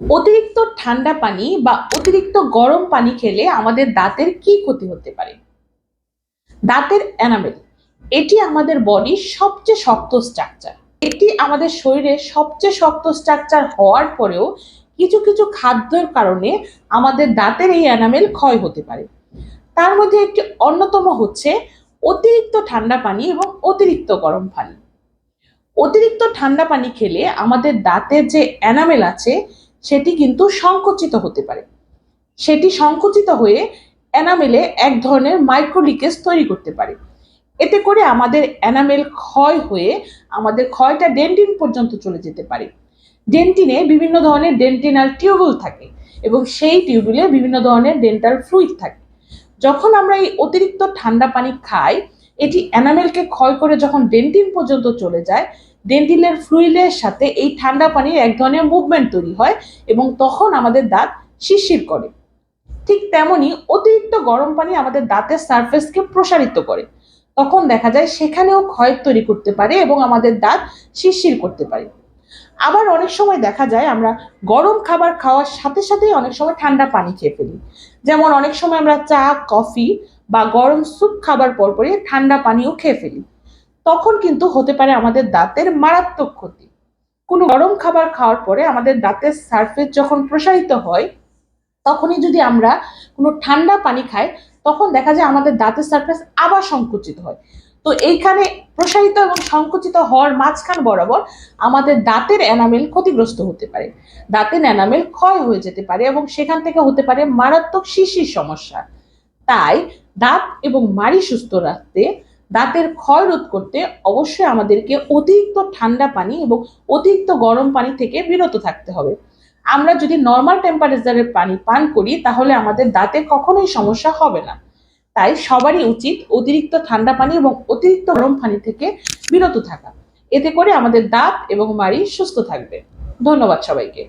অতিরিক্ত ঠান্ডা পানি বা অতিরিক্ত গরম পানি খেলে আমাদের দাঁতের কি ক্ষতি হতে পারে? দাঁতের এনামেল এটি আমাদের বডির সবচেয়ে শক্ত স্ট্রাকচার এটি আমাদের শরীরের সবচেয়ে শক্ত স্ট্রাকচার হওয়ার পরেও কিছু কিছু খাদ্যের কারণে আমাদের দাঁতের এই এনামেল ক্ষয় হতে পারে। তার মধ্যে একটি অন্যতম হচ্ছে অতিরিক্ত ঠান্ডা পানি এবং অতিরিক্ত গরম পানি। অতিরিক্ত ঠান্ডা পানি খেলে আমাদের দাঁতের যে এনামেল আছে সেটি কিন্তু সংকুচিত হতে পারে। সেটি সংকুচিত হয়ে এনামেলে এক ধরনের মাইক্রোলিকেজ তৈরি করতে পারে। এতে করে আমাদের এনামেল ক্ষয় হয়ে আমাদের ক্ষয়টা ডেন্টিন পর্যন্ত চলে যেতে পারে। ডেন্টিনে বিভিন্ন ধরনের ডেন্টিনাল টিউবুল থাকে এবং সেই টিউবুলে বিভিন্ন ধরনের ডেন্টাল ফ্লুইড থাকে। যখন আমরা এই অতিরিক্ত ঠান্ডা পানি খাই, এটি এনামেলকে ক্ষয় করে যখন ডেন্টিন পর্যন্ত চলে যায় ডেন্টিলের ফ্লুইডের সাথে এই ঠান্ডা পানির এক ধরনের মুভমেন্ট তৈরি হয় এবং তখন আমাদের দাঁত শিরশির করে। ঠিক তেমনই অতিরিক্ত গরম পানি আমাদের দাঁতের সারফেসকে প্রসারিত করে। তখন দেখা যায় সেখানেও ক্ষয় তৈরি করতে পারে এবং আমাদের দাঁত শিরশির করতে পারে। আবার অনেক সময় দেখা যায় আমরা গরম খাবার খাওয়ার সাথে সাথেই অনেক সময় ঠান্ডা পানি খেয়ে ফেলি। যেমন অনেক সময় আমরা চা, কফি বা গরম স্যুপ খাবার পরপরই ঠান্ডা পানিও খেয়ে ফেলি। তখন কিন্তু হতে পারে আমাদের দাঁতের মারাত্মক ক্ষতি। কোনো গরম খাবার খাওয়ার পরে আমাদের দাঁতের সারফেস যখন প্রসারিত হয়, তখনই যদি আমরা কোনো ঠান্ডা পানি খাই, তখন দেখা যায় আমাদের দাঁতের সারফেস আবার সংকুচিত হয়। তো এইখানে প্রসারিত এবং সংকুচিত হওয়ার মাঝখান বরাবর আমাদের দাঁতের এনামেল ক্ষতিগ্রস্ত হতে পারে। দাঁতের এনামেল ক্ষয় হয়ে যেতে পারে এবং সেখান থেকে হতে পারে মারাত্মক শিশির সমস্যা। তাই দাঁত এবং মাড়ি সুস্থ রাখতে দাঁতের ক্ষয় রোধ করতে অবশ্যই আমাদেরকে অতিরিক্ত ঠান্ডা পানি এবং অতিরিক্ত গরম পানি থেকে বিরত থাকতে হবে। আমরা যদি নর্মাল টেম্পারেচারের পানি পান করি, তাহলে আমাদের দাঁতে কখনোই সমস্যা হবে না। তাই সবারই উচিত অতিরিক্ত ঠান্ডা পানি এবং অতিরিক্ত গরম পানি থেকে বিরত থাকা। এতে করে আমাদের দাঁত এবং মাড়ি সুস্থ থাকবে। ধন্যবাদ সবাইকে।